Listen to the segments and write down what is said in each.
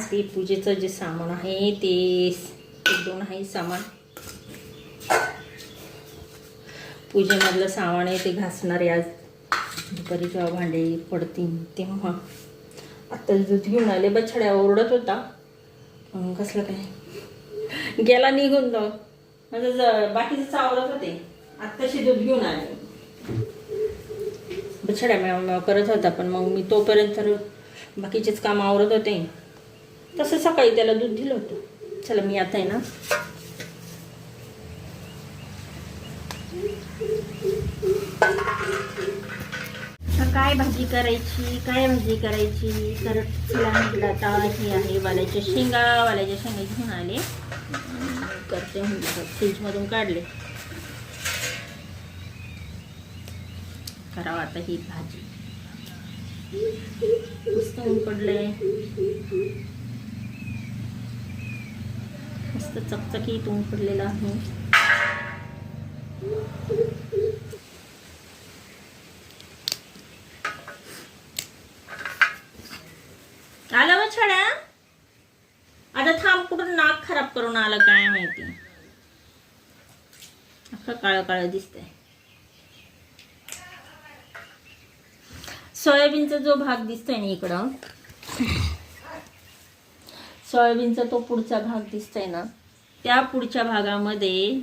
आज हे पूजेचं जे सामान आहे ते एक दोन आहे सामान. पूजेमधलं सामान आहे ते घासणारे आज. दुपारी जेव्हा भांडे पडतील तेव्हा. आत्ता दूध घेऊन आले बछड्या ओरडत होता. कसलं काय? गेला निघून जाऊ माझं बाकीचं चावलत होते. आत्ताशी दूध घेऊन आले. बछड्या म्याव करत होता पण मग मी तोपर्यंत तर बाकीचेच काम आवरत होते. तसं सकाळी त्याला दूध दिलं होतं. चला मी आता आहे ना. काय भाजी करायची काय भाजी करायची? तर चला म्हटलं आता हे आहे वाल्याच्या शेंगा. वाल्याच्या शेंगा घेऊन आले. करते म्हणजे फ्रीजमधून काढले. करावं आता ही भाजी. मस्त ऊन पडलंय. मस्त चकचकीत पडलेला आहे. आलं मग छड्या? आता थांब कुठून नाक खराब करून आलं काय माहिती? अख्खं काळं काळं दिसतंय. सोयाबीनचा जो भाग दिसतोय ना इकडं सोयाबीनचा तो पुढचा भाग दिसतोय ना त्या पुढच्या भागामध्ये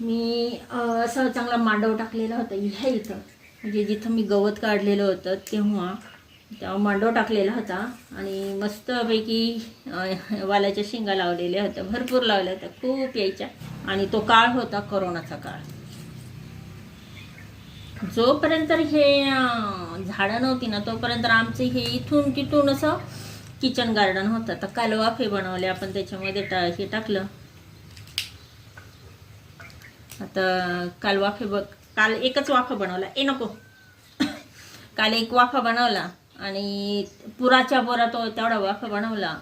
मी असं असा चांगला मांडव टाकलेला होता ह्या इथं. म्हणजे जिथं मी गवत काढलेलं होतं तेव्हा तेव्हा मांडव टाकलेला होता आणि मस्तपैकी वालाच्या शेंगा लावलेल्या होत्या भरपूर लावल्या होत्या खूप यायच्या. आणि तो काळ होता करोनाचा काळ. जोपर्यंत हे झाडं नव्हती ना तोपर्यंत आमचं हे इथून तिथून असं किचन गार्डन होतं. तर काल वाफे बनवले आपण त्याच्यामध्ये टा हे टाकलं. आता काल वाफे बघ. काल एकच वाफा बनवला. ए नको. काल एक वाफा बनवला आणि पुराच्या बोरा तो तेवढा वाफा बनवला.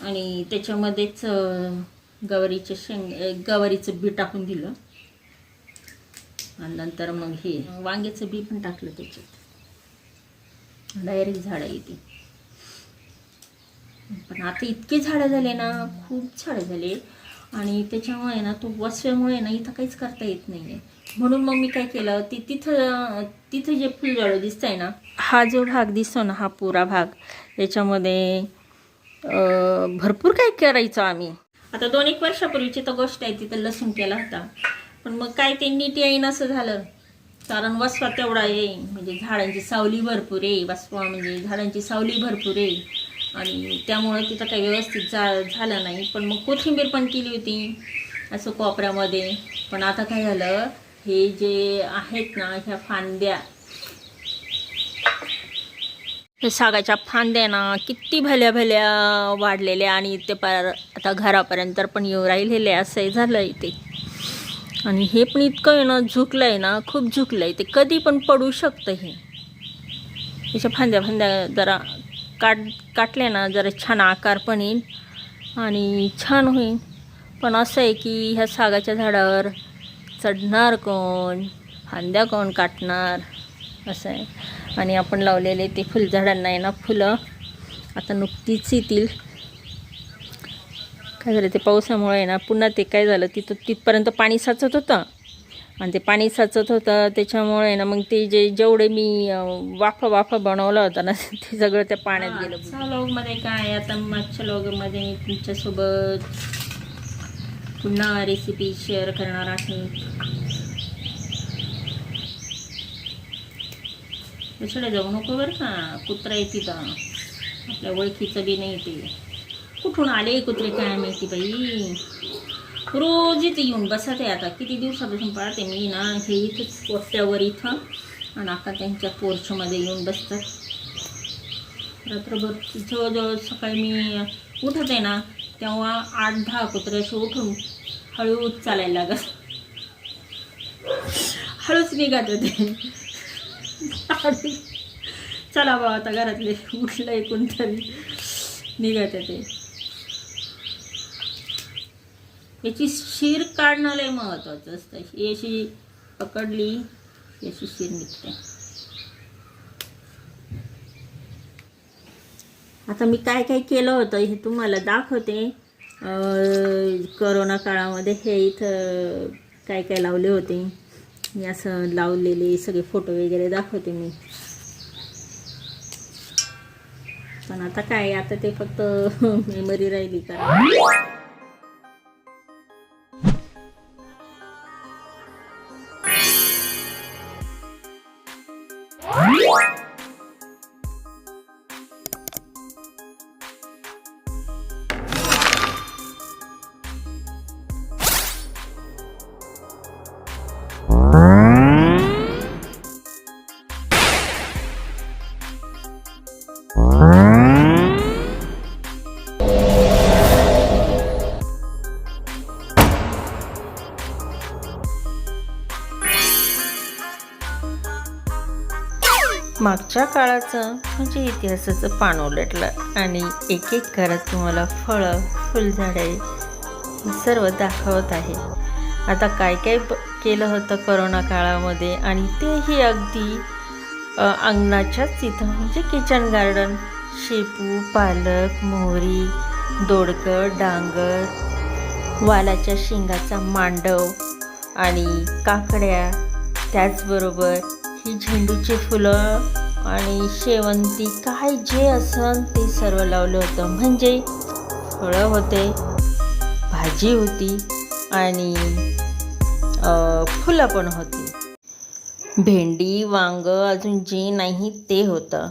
आणि त्याच्यामध्येच गवारीचे शेंग अं, गवारीचं बी टाकून दिलं. आणि नंतर मग हे वांग्याचं बी पण टाकलं त्याच्यात. डायरेक्ट झाडं येते पण आता इतके झाडं झाले ना खूप झाडं झाले. आणि त्याच्यामुळे ना तो वसव्यामुळे ना इथं काहीच करता येत नाही आहे म्हणून मग मी काय केलं ती तिथं तिथं जे फुलझाडं दिसत आहे ना हा जो भाग दिसतो ना हा पुरा भाग याच्यामध्ये भरपूर काय करायचो आम्ही. आता दोन एक वर्षापूर्वीची तर गोष्ट आहे तिथं लसूण केला होता. पण मग काय ते नीट येईन असं झालं. कारण वसवा तेवढा आहे म्हणजे झाडांची सावली भरपूर आहे. वसवा म्हणजे झाडांची सावली भरपूर आहे. आणि त्यामुळे तिथं काही व्यवस्थित जा झालं नाही. पण मग कोथिंबीर पण केली होती असं कोपऱ्यामध्ये. पण आता काय झालं हे जे आहेत ना ह्या फांद्या. हे सागाच्या फांद्या ना किती भल्या भल्या वाढलेल्या आणि ते पार आता घरापर्यंत पण येऊ राहिलेले असंही झालं इथे. आणि हे पण इतकं आहे ना झुकलं आहे ना खूप झुकलं आहे ते कधी पण पडू शकतं हे. याच्या फांद्या फांद्या जरा काट काटले ना जरा छान आकार पण येईल आणि छान होईल. पण असं आहे की ह्या सागाच्या झाडावर चढणार कोण? फांद्या कोण काटणार? असं आहे. आणि आपण लावलेले ते फुलझाडांना आहे ना फुलं आता नुकतीच येतील. काय झालं ते पावसामुळे आहे ना पुन्हा ते काय झालं तिथं तिथपर्यंत पाणी साचत होतं. आणि ते पाणी साचत होतं त्याच्यामुळे ना मग ते जे जेवढे मी वाफा वाफा बनवला होता ना ते सगळं त्या पाण्यात गेलं. व्लॉगमध्ये काय? आता मागच्या व्लॉगमध्ये मी तुमच्यासोबत पुन्हा रेसिपी शेअर करणार आहे. दुसरं जाऊ नको बरं का? कुत्रा आहे तिथं. आपल्या ओळखीचं बी नाही ते. कुठून आले कुत्रे काय माहिती बाई? रोज इथे येऊन बसत आहे आता. किती दिवसापासून पाळते मी ना हे इथंच पोट्यावर इथं. आणि आता त्यांच्या पोर्चमध्ये येऊन बसतात. रात्रभर जवळजवळ सकाळी मी उठत आहे ना तेव्हा आठ दहा कुत्रे असे उठून हळूच चालायला लागत हळूच निघत होते. चला बा आता घरातले उठलं उठलंय कोणतरी. निघत ते याची शीर काढणं लय महत्त्वाचं असतं. ही अशी पकडली याची शीर निघते. आता मी काय काय केलं होतं हे तुम्हाला दाखवते. करोना काळामध्ये हे इथं काय काय लावले होते. मी असं लावलेले सगळे फोटो वगैरे दाखवते मी. पण आता काय आता ते फक्त मेमरी राहिली का आजच्या काळाचं म्हणजे इतिहासाचं पान उलटलं आणि एक एक घरात तुम्हाला फळं फुलझाडे सर्व दाखवत आहे. आता काय काय केलं होतं करोना काळामध्ये आणि तेही अगदी अंगणाच्याच तिथं म्हणजे किचन गार्डन शेपू पालक मोहरी दोडकं डांगर वालाच्या शेंगाचा मांडव आणि काकड्या त्याचबरोबर ही झेंडूची फुलं आणि शेवंती काय जे असन ते सर्व लावलं होतं. म्हणजे फळं होते भाजी होती आणि फुलं पण होती. भेंडी वांग अजून जे नाही ते होतं.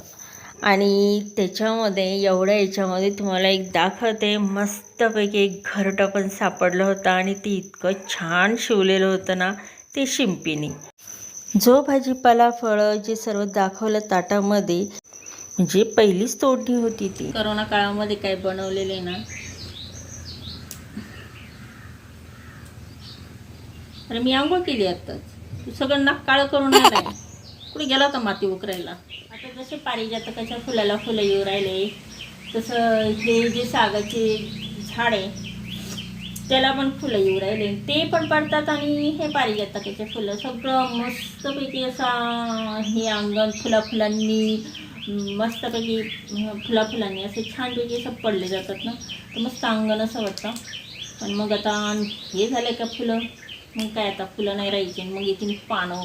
आणि त्याच्यामध्ये एवढ्या याच्यामध्ये तुम्हाला एक दाखवते मस्तपैकी एक घरटं पण सापडलं होतं आणि ते इतकं छान शिवलेलं होतं ना ते शिंपीने. जो भाजीपाला फळं जे सर्व दाखवलं ताटामध्ये म्हणजे पहिलीच तोडणी होती ती. करोना काळामध्ये काय बनवलेले ना? अरे मी आंघोळ केली आत्ताच. तू सगळं नाक काळं करून आलाय कुठे गेला होता माती उकरायला? आता जसे पारिजातकाच्या फुलाला फुलं येऊ राहिले. तसं हे जे सागाचे झाड आहे त्याला पण फुलं येऊ राहिले. ते पण पडतात आणि हे पारिजातकाचे फुलं. सगळं मस्तपैकी असा हे अंगण फुला फुलांनी मस्तपैकी फुला फुलांनी असे छानपैकी असं पडले जातात ना. तर मस्त अंगण असं वाटतं. पण मग आता हे झालं का फुलं? मग काय आता? फुलं नाही राहायची मग येतील पानं.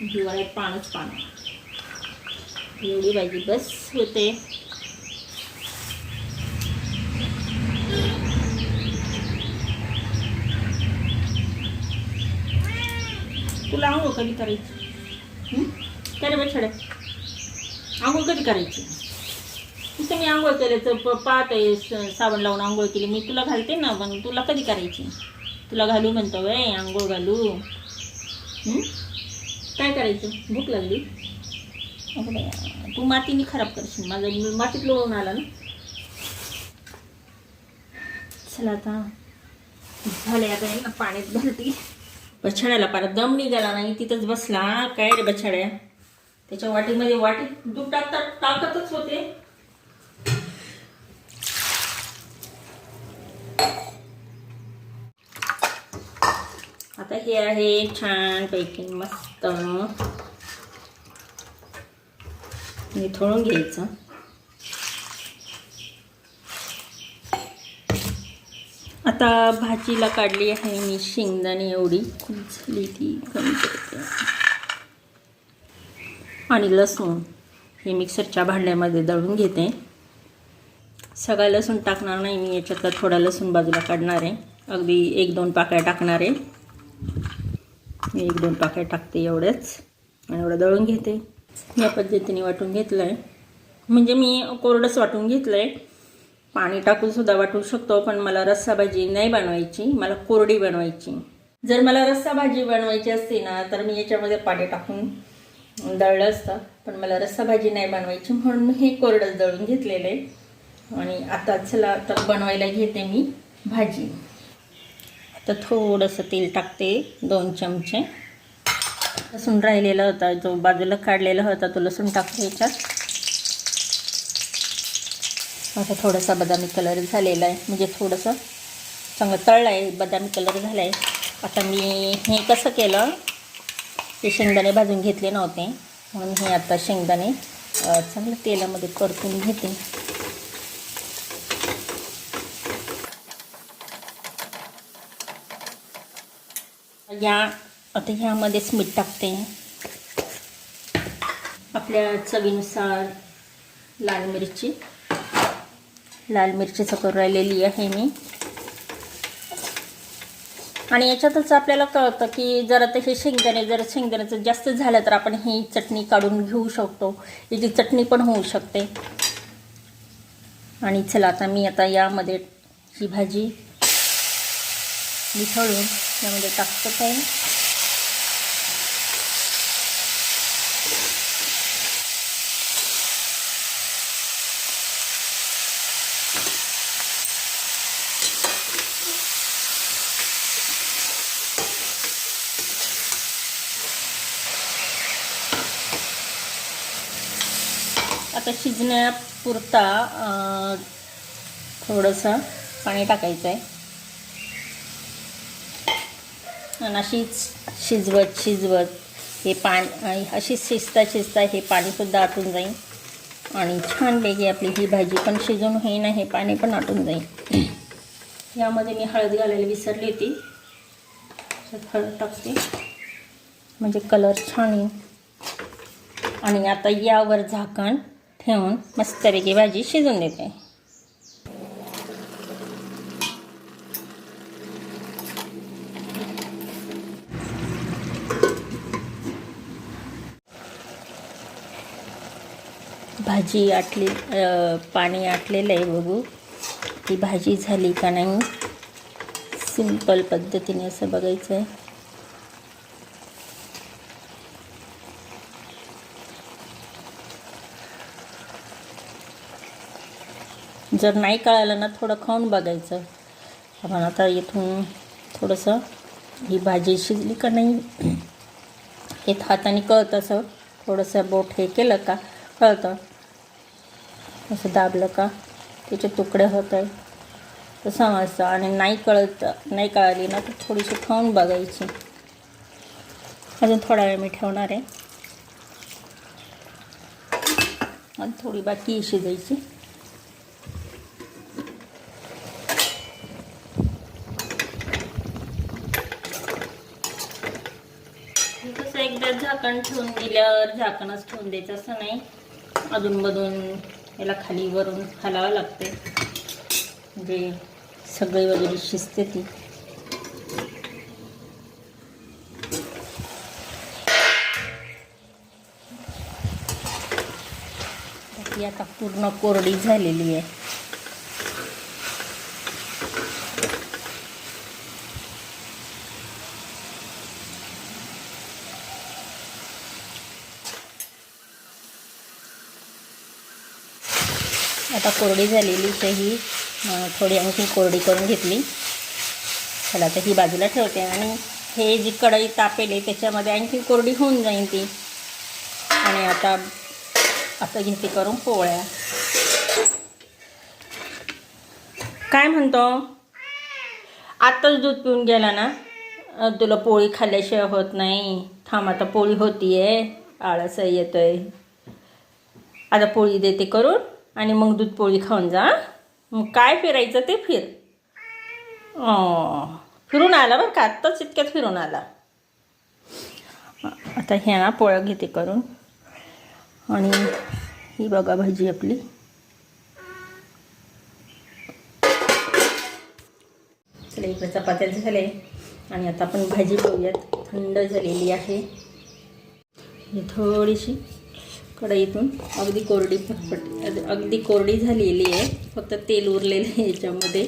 हिवाळ्यात पानच पानं. एवढी भाजी बस होते. तुला आंघोळ कधी करायची? हं? काय रे बछड्या आंघोळ कधी करायची? तिथं मी आंघोळ केल्याचं प- पाहत आहे साबण लावून आंघोळ केली. मी तुला घालते ना पण तुला कधी करायची? तुला घालू म्हणतो वय आंघोळ घालू. काय करायचं? भूक लागली? तू मातीने खराब करशील. माझा मातीत लोळून आला ना. चला आता. झाले आता पाण्यात घालतील बछड्याला परत दम निघाला नाही तिथंच बसला. काय रे बछड्या? त्याच्या वाटीमध्ये वाटीत दूध टाकतात टाकतच होते. आता हे आहे छान पैकी मस्त थोडून घ्यायचं. आता भाजीला काढली आहे मी शेंगदाणे एवढी. खूप झाली ती कमी करते. आणि लसूण हे मिक्सरच्या भांड्यामध्ये दळून घेते. सगळा लसूण टाकणार नाही मी याच्यातला थोडा लसूण बाजूला काढणार आहे. अगदी एक दोन पाकळ्या टाकणार आहे. मी एक दोन पाकळ्या टाकते एवढ्याच आणि एवढं दळून घेते. या पद्धतीने वाटून घेतलं आहे म्हणजे मी कोरडंच वाटून घेतलं आहे पाणी टाकूनसुद्धा वाटू शकतो पण मला रस्सा भाजी नाही बनवायची मला कोरडी बनवायची. जर मला रस्सा भाजी बनवायची असती ना तर मी याच्यामध्ये पाणी टाकून दळलं असतं पण मला रस्सा भाजी नाही बनवायची म्हणून मी हे कोरडंच दळून घेतलेलं आहे. आणि आता चला तर बनवायला घेते मी भाजी. आता थोडंसं तेल टाकते दोन चमचे. लसूण राहिलेला होता जो बाजूला काढलेला होता तो लसूण टाकते याच्यात. आता थोडासा बदामी कलर झालेला आहे. म्हणजे थोडंसं चांगलं तळलं आहे. बदामी कलर झाला आहे आता मी हे कसं केलं ते शेंगदाणे भाजून घेतले नव्हते. म्हणून हे आता शेंगदाणे चांगलं तेलामध्ये परतून घेते. या आता ह्यामध्येच मीठ टाकते. आपल्या चवीनुसार लाल मिरची. लाल मिरचीचं करून राहिलेली आहे मी. आणि याच्यातच आपल्याला कळतं की जर आता हे शेंगदाणे जर शेंगदाण्याचं जास्त झालं तर आपण ही चटणी काढून घेऊ शकतो. याची चटणी पण होऊ शकते. आणि चला आता मी आता यामध्ये ही भाजी मिसळून यामध्ये टाकतो आहे आता शिजण्यापुरता थोडंसं पाणी टाकायचं आहे आणि अशीच शिजवत शिजवत हे पाणी अशी शिजता शिजता हे पाणीसुद्धा आटून जाईल. आणि छानपैकी आपली ही भाजी पण शिजून होईन हे पाणी पण आटून जाईल. यामध्ये मी हळद घालायला विसरली होती. हळद टाकते. म्हणजे कलर छान येईल. आणि आता यावर झाकण. ठेवून मस्तपैकी भाजी शिजून देते. भाजी आटली पाणी आटलेलं आहे बघू. ती भाजी झाली का नाही? सिंपल पद्धतीने असं बघायचं आहे जर नाही कळालं ना थोडं खाऊन बघायचं. आपण आता इथून थोडंसं ही भाजी शिजली का नाही हे हाताने कळतं असं. थोडंसं बोट हे केलं का कळतं. असं दाबलं का त्याचे तुकडे होत आहे तर समजतं. आणि नाही कळत नाही कळाली ना तर थोडीशी खाऊन बघायची. अजून थोडा वेळ मी ठेवणार आहे. आणि थोडी बाकी शिजायची. कसं झाकण ठेवून दिल्यावर झाकणच ठेवून द्यायचं असं नाही. अधूनमधून याला खाली वरून हलावं लागते म्हणजे सगळी वगैरे शिजते ती. आता पूर्ण कोरडी झालेली आहे. आता कोरडी झालेली ही थोडी आणखी कोरडी करून घेतली. चला तर ही बाजूला ठेवते आणि हे जी कढई तापेल आहे त्याच्यामध्ये आणखी कोरडी होऊन जाईल ती. आणि आता आता घेते करून पोळ्या. काय म्हणतो? आत्ताच दूध पिऊन गेला ना? तुला पोळी खाल्ल्याशिवाय होत नाही. थांब आता पोळी होतीये. आळस येतोय. आता पोळी देते करून. आणि मग दूध पोळी खाऊन जा मग काय फिरायचं ते फिर. फिरून आला बरं का? आत्ताच इतक्यात फिरून आला. आता ह्या पोळ्या घेते करून. आणि ही बघा भाजी आपली. चला इकडे चपात्या झाले. आणि आता आपण भाजी पाहूयात थंड झालेली आहे. ही थोडीशी. कढईतून अगदी कोरडी फटफट अगदी कोरडी झालेली आहे. फक्त तेल उरलेलं आहे याच्यामध्ये.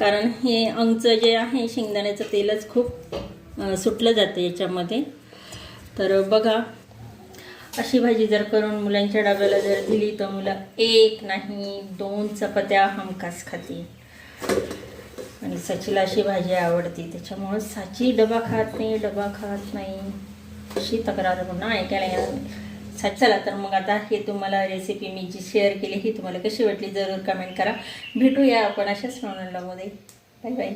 कारण हे अंगचं जे आहे शेंगदाण्याचं तेलच खूप सुटलं जातं याच्यामध्ये. तर बघा अशी भाजी जर करून मुलांच्या डब्याला जर दिली तर मुलं एक नाही दोन चपात्या हमखास खातील. आणि सचीला अशी भाजी आवडते. त्याच्यामुळं साची डबा खात नाही डबा खात नाही. अशी तक्रार पुन्हा ऐकायला असा चला तर मग आता हे तुम्हाला रेसिपी मी जी शेअर केली ही तुम्हाला कशी वाटली जरूर कमेंट करा. भेटूया आपण अशाच नॉनमध्ये बाय बाय